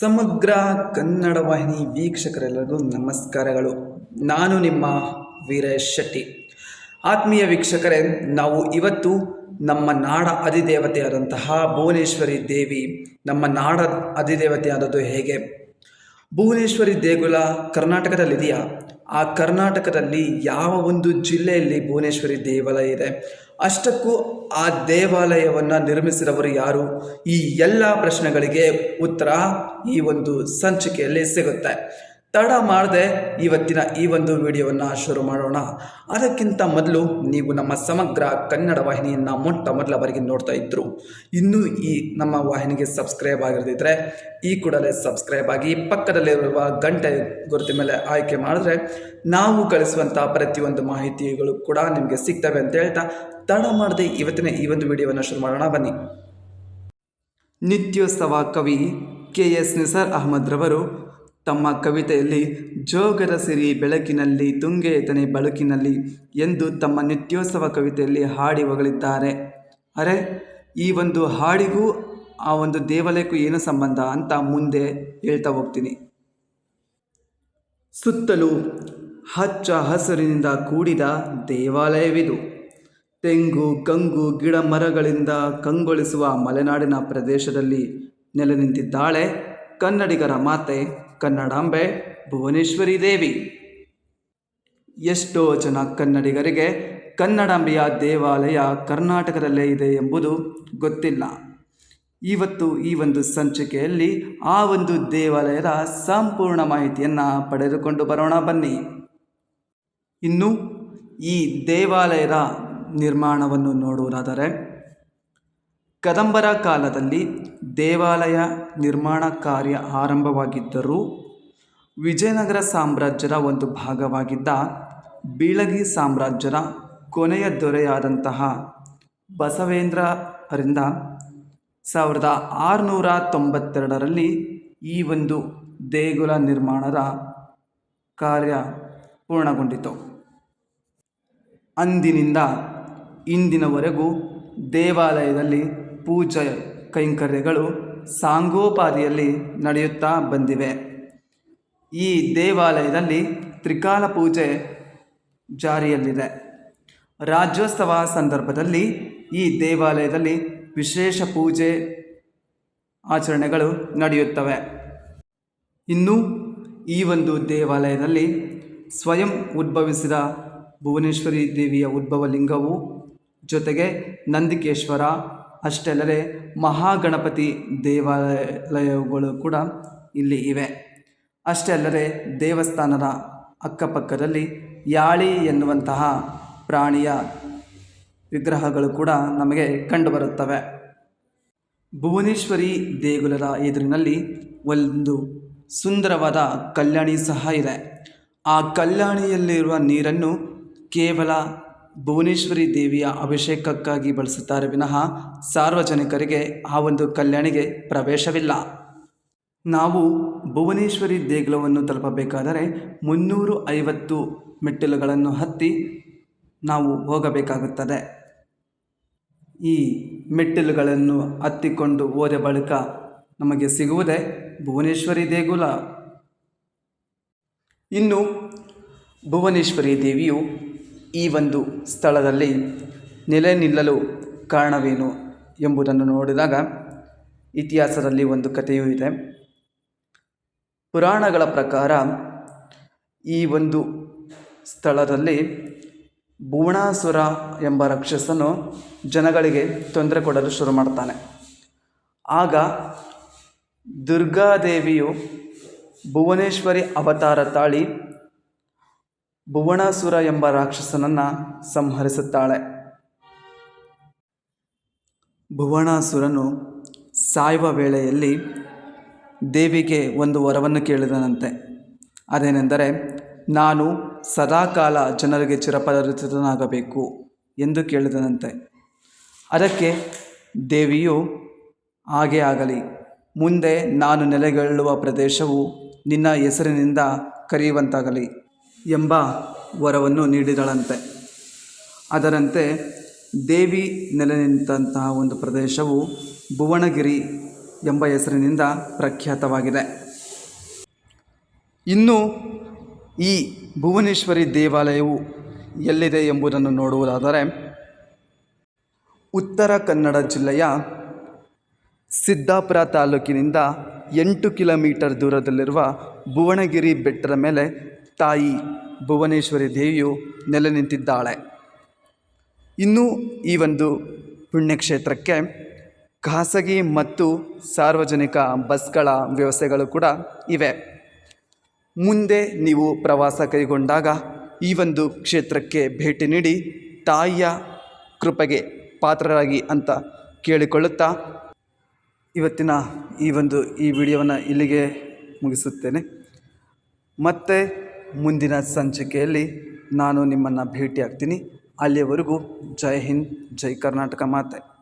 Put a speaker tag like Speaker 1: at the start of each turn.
Speaker 1: ಸಮಗ್ರ ಕನ್ನಡ ವಾಹಿನಿ ವೀಕ್ಷಕರೆಲ್ಲರಿಗೂ ನಮಸ್ಕಾರಗಳು. ನಾನು ನಿಮ್ಮ ವೀರೇಶ್ ಶೆಟ್ಟಿ. ಆತ್ಮೀಯ ವೀಕ್ಷಕರೇ, ನಾವು ಇವತ್ತು ನಮ್ಮ ನಾಡ ಅಧಿದೇವತೆಯಾದಂತಹ ಭುವನೇಶ್ವರಿ ದೇವಿ, ನಮ್ಮ ನಾಡ ಅಧಿದೇವತೆಯಾದದ್ದು ಹೇಗೆ? ಭುವನೇಶ್ವರಿ ದೇಗುಲ ಕರ್ನಾಟಕದಲ್ಲಿದೆಯಾ? ಆ ಕರ್ನಾಟಕದಲ್ಲಿ ಯಾವ ಒಂದು ಜಿಲ್ಲೆಯಲ್ಲಿ ಭುವನೇಶ್ವರಿ ದೇವಾಲಯ ಇದೆ? ಅಷ್ಟಕ್ಕೂ ಆ ದೇವಾಲಯವನ್ನು ನಿರ್ಮಿಸಿದವರು ಯಾರು? ಈ ಎಲ್ಲ ಪ್ರಶ್ನೆಗಳಿಗೆ ಉತ್ತರ ಈ ಒಂದು ಸಂಚಿಕೆಯಲ್ಲಿ ಸಿಗುತ್ತೆ. ತಡ ಮಾಡದೆ ಇವತ್ತಿನ ಈ ಒಂದು ವಿಡಿಯೋವನ್ನು ಶುರು ಮಾಡೋಣ. ಅದಕ್ಕಿಂತ ಮೊದಲು ನೀವು ನಮ್ಮ ಸಮಗ್ರ ಕನ್ನಡ ವಾಹಿನಿಯನ್ನು ಮೊಟ್ಟ ಮೊದಲ ಬಾರಿಗೆ ನೋಡ್ತಾ ಇದ್ದರು ಇನ್ನೂ ಈ ನಮ್ಮ ವಾಹಿನಿಗೆ ಸಬ್ಸ್ಕ್ರೈಬ್ ಆಗಿರದಿದ್ದರೆ ಈ ಕೂಡಲೇ ಸಬ್ಸ್ಕ್ರೈಬ್ ಆಗಿ ಪಕ್ಕದಲ್ಲಿರುವ ಗಂಟೆ ಗುರುತಿ ಮೇಲೆ ಆಯ್ಕೆ ಮಾಡಿದ್ರೆ ನಾವು ಕಳಿಸುವಂಥ ಪ್ರತಿಯೊಂದು ಮಾಹಿತಿಗಳು ಕೂಡ ನಿಮಗೆ ಸಿಗ್ತವೆ ಅಂತ ಹೇಳ್ತಾ ತಡ ಮಾಡದೆ ಇವತ್ತಿನ ಈ ಒಂದು ವಿಡಿಯೋವನ್ನು ಶುರು ಮಾಡೋಣ. ಬನ್ನಿ. ನಿತ್ಯೋತ್ಸವ ಕವಿ ಕೆ ಎಸ್ ನಿಸಾರ್ ಅಹಮದ್ ರವರು ತಮ್ಮ ಕವಿತೆಯಲ್ಲಿ, ಜೋಗದ ಸಿರಿ ಬೆಳಕಿನಲ್ಲಿ ತುಂಗೆತನೆ ಬಳುಕಿನಲ್ಲಿ ಎಂದು ತಮ್ಮ ನಿತ್ಯೋತ್ಸವ ಕವಿತೆಯಲ್ಲಿ ಹಾಡಿ ಹೊಗಳಿದ್ದಾರೆ. ಅರೆ, ಈ ಒಂದು ಹಾಡಿಗೂ ಆ ಒಂದು ದೇವಾಲಯಕ್ಕೂ ಏನು ಸಂಬಂಧ ಅಂತ ಮುಂದೆ ಹೇಳ್ತಾ ಹೋಗ್ತೀನಿ. ಸುತ್ತಲೂ ಹಚ್ಚ ಹಸಿರಿನಿಂದ ಕೂಡಿದ ದೇವಾಲಯವಿದು. ತೆಂಗು, ಕಂಗು, ಗಿಡ ಮರಗಳಿಂದ ಕಂಗೊಳಿಸುವ ಮಲೆನಾಡಿನ ಪ್ರದೇಶದಲ್ಲಿ ನೆಲೆ ನಿಂತಿದ್ದಾಳೆ ಕನ್ನಡಿಗರ ಮಾತೆ ಕನ್ನಡಾಂಬೆ ಭುವನೇಶ್ವರಿ ದೇವಿ. ಎಷ್ಟೋ ಜನ ಕನ್ನಡಿಗರಿಗೆ ಕನ್ನಡಾಂಬೆಯ ದೇವಾಲಯ ಕರ್ನಾಟಕದಲ್ಲೇ ಇದೆ ಎಂಬುದು ಗೊತ್ತಿಲ್ಲ. ಇವತ್ತು ಈ ಒಂದು ಸಂಚಿಕೆಯಲ್ಲಿ ಆ ಒಂದು ದೇವಾಲಯದ ಸಂಪೂರ್ಣ ಮಾಹಿತಿಯನ್ನು ಪಡೆದುಕೊಂಡು ಬರೋಣ ಬನ್ನಿ. ಇನ್ನು ಈ ದೇವಾಲಯದ ನಿರ್ಮಾಣವನ್ನು ನೋಡುವುದಾದರೆ, ಕದಂಬರ ಕಾಲದಲ್ಲಿ ದೇವಾಲಯ ನಿರ್ಮಾಣ ಕಾರ್ಯ ಆರಂಭವಾಗಿದ್ದರೂ ವಿಜಯನಗರ ಸಾಮ್ರಾಜ್ಯದ ಒಂದು ಭಾಗವಾಗಿದ್ದ ಬೀಳಗಿ ಸಾಮ್ರಾಜ್ಯದ ಕೊನೆಯ ದೊರೆಯಾದಂತಹ ಬಸವೇಂದ್ರರಿಂದ ಸಾವಿರದ ಆರುನೂರ ತೊಂಬತ್ತೆರಡರಲ್ಲಿ ಈ ಒಂದು ದೇಗುಲ ನಿರ್ಮಾಣದ ಕಾರ್ಯ ಪೂರ್ಣಗೊಂಡಿತು. ಅಂದಿನಿಂದ ಇಂದಿನವರೆಗೂ ದೇವಾಲಯದಲ್ಲಿ ಪೂಜೆ ಕೈಂಕರ್ಯಗಳು ಸಾಂಗೋಪಾದಿಯಲ್ಲಿ ನಡೆಯುತ್ತಾ ಬಂದಿವೆ. ಈ ದೇವಾಲಯದಲ್ಲಿ ತ್ರಿಕಾಲ ಪೂಜೆ ಜಾರಿಯಲ್ಲಿದೆ. ರಾಜ್ಯೋತ್ಸವ ಸಂದರ್ಭದಲ್ಲಿ ಈ ದೇವಾಲಯದಲ್ಲಿ ವಿಶೇಷ ಪೂಜೆ ಆಚರಣೆಗಳು ನಡೆಯುತ್ತವೆ. ಇನ್ನು ಈ ಒಂದು ದೇವಾಲಯದಲ್ಲಿ ಸ್ವಯಂ ಉದ್ಭವಿಸಿದ ಭುವನೇಶ್ವರಿ ದೇವಿಯ ಉದ್ಭವ ಲಿಂಗವು ಜೊತೆಗೆ ನಂದಿಕೇಶ್ವರ ಅಷ್ಟೇ ಅಲ್ಲದೆ ಮಹಾಗಣಪತಿ ದೇವಾಲಯಗಳು ಕೂಡ ಇಲ್ಲಿ ಇವೆ. ಅಷ್ಟೇ ಅಲ್ಲದೆ ದೇವಸ್ಥಾನದ ಅಕ್ಕಪಕ್ಕದಲ್ಲಿ ಯಾಳಿ ಎನ್ನುವಂತಹ ಪ್ರಾಣಿಯ ವಿಗ್ರಹಗಳು ಕೂಡ ನಮಗೆ ಕಂಡುಬರುತ್ತವೆ. ಭುವನೇಶ್ವರಿ ದೇಗುಲದ ಎದುರಿನಲ್ಲಿ ಒಂದು ಸುಂದರವಾದ ಕಲ್ಯಾಣಿ ಸಹ ಇದೆ. ಆ ಕಲ್ಯಾಣಿಯಲ್ಲಿರುವ ನೀರನ್ನು ಕೇವಲ ಭುವನೇಶ್ವರಿ ದೇವಿಯ ಅಭಿಷೇಕಕ್ಕಾಗಿ ಬಳಸುತ್ತಾರೆ ವಿನಃ ಸಾರ್ವಜನಿಕರಿಗೆ ಆ ಒಂದು ಕಲ್ಯಾಣಿಗೆ ಪ್ರವೇಶವಿಲ್ಲ. ನಾವು ಭುವನೇಶ್ವರಿ ದೇಗುಲವನ್ನು ತಲುಪಬೇಕಾದರೆ ಮುನ್ನೂರು ಐವತ್ತು ಮೆಟ್ಟಿಲುಗಳನ್ನು ಹತ್ತಿ ನಾವು ಹೋಗಬೇಕಾಗುತ್ತದೆ. ಈ ಮೆಟ್ಟಿಲುಗಳನ್ನು ಹತ್ತಿಕೊಂಡು ಹೋದ ಬಳಿಕ ನಮಗೆ ಸಿಗುವುದೇ ಭುವನೇಶ್ವರಿ ದೇಗುಲ. ಇನ್ನು ಭುವನೇಶ್ವರಿ ದೇವಿಯು ಈ ಒಂದು ಸ್ಥಳದಲ್ಲಿ ನೆಲೆ ನಿಲ್ಲಲು ಕಾರಣವೇನು ಎಂಬುದನ್ನು ನೋಡಿದಾಗ ಇತಿಹಾಸದಲ್ಲಿ ಒಂದು ಕಥೆಯೂ ಇದೆ. ಪುರಾಣಗಳ ಪ್ರಕಾರ ಈ ಒಂದು ಸ್ಥಳದಲ್ಲಿ ಭುವಣಾಸುರ ಎಂಬ ರಾಕ್ಷಸನು ಜನಗಳಿಗೆ ತೊಂದರೆ ಕೊಡಲು ಶುರು ಮಾಡ್ತಾನೆ. ಆಗ ದುರ್ಗಾದೇವಿಯು ಭುವನೇಶ್ವರಿ ಅವತಾರ ತಾಳಿ ಭುವನಾಸುರ ಎಂಬ ರಾಕ್ಷಸನನ್ನು ಸಂಹರಿಸುತ್ತಾಳೆ. ಭುವನಾಸುರನು ಸಾಯುವ ವೇಳೆಯಲ್ಲಿ ದೇವಿಗೆ ಒಂದು ವರವನ್ನು ಕೇಳಿದನಂತೆ. ಅದೇನೆಂದರೆ, ನಾನು ಸದಾಕಾಲ ಜನರಿಗೆ ಚಿರಪರಿಚಿತನಾಗಬೇಕು ಎಂದು ಕೇಳಿದನಂತೆ. ಅದಕ್ಕೆ ದೇವಿಯು, ಹಾಗೇ ಆಗಲಿ, ಮುಂದೆ ನಾನು ನೆಲೆಗೊಳ್ಳುವ ಪ್ರದೇಶವು ನಿನ್ನ ಹೆಸರಿನಿಂದ ಕರೆಯುವಂತಾಗಲಿ. ಎಂಬ ವರವನ್ನು ನೀಡಿದಳಂತೆ. ಅದರಂತೆ ದೇವಿ ನೆಲೆ ನಿಂತಹ ಒಂದು ಪ್ರದೇಶವು ಭುವನಗಿರಿ ಎಂಬ ಹೆಸರಿನಿಂದ ಪ್ರಖ್ಯಾತವಾಗಿದೆ. ಇನ್ನು ಈ ಭುವನೇಶ್ವರಿ ದೇವಾಲಯವು ಎಲ್ಲಿದೆ ಎಂಬುದನ್ನು ನೋಡುವುದಾದರೆ ಉತ್ತರ ಕನ್ನಡ ಜಿಲ್ಲೆಯ ಸಿದ್ದಾಪುರ ತಾಲೂಕಿನಿಂದ ಎಂಟು ಕಿಲೋಮೀಟರ್ ದೂರದಲ್ಲಿರುವ ಭುವನಗಿರಿ ಬೆಟ್ಟದ ಮೇಲೆ ತಾಯಿ ಭುವನೇಶ್ವರಿ ದೇವಿಯು ನೆಲೆ ನಿಂತಿದ್ದಾಳೆ. ಇನ್ನೂ ಈ ಒಂದು ಪುಣ್ಯಕ್ಷೇತ್ರಕ್ಕೆ ಖಾಸಗಿ ಮತ್ತು ಸಾರ್ವಜನಿಕ ಬಸ್ಗಳ ವ್ಯವಸ್ಥೆಗಳು ಕೂಡ ಇವೆ. ಮುಂದೆ ನೀವು ಪ್ರವಾಸ ಕೈಗೊಂಡಾಗ ಈ ಒಂದು ಕ್ಷೇತ್ರಕ್ಕೆ ಭೇಟಿ ನೀಡಿ ತಾಯಿಯ ಕೃಪೆಗೆ ಪಾತ್ರರಾಗಿ ಅಂತ ಕೇಳಿಕೊಳ್ಳುತ್ತಾ ಇವತ್ತಿನ ಈ ಒಂದು ಈ ವಿಡಿಯೋವನ್ನು ಇಲ್ಲಿಗೆ ಮುಗಿಸುತ್ತೇನೆ. ಮತ್ತೆ ಮುಂದಿನ ಸಂಚಿಕೆಯಲ್ಲಿ ನಾನು ನಿಮ್ಮನ್ನು ಭೇಟಿಯಾಗ್ತೀನಿ. ಅಲ್ಲಿಯವರೆಗೂ ಜೈ ಹಿಂದ್ ಜೈ ಕರ್ನಾಟಕ ಮಾತೆ.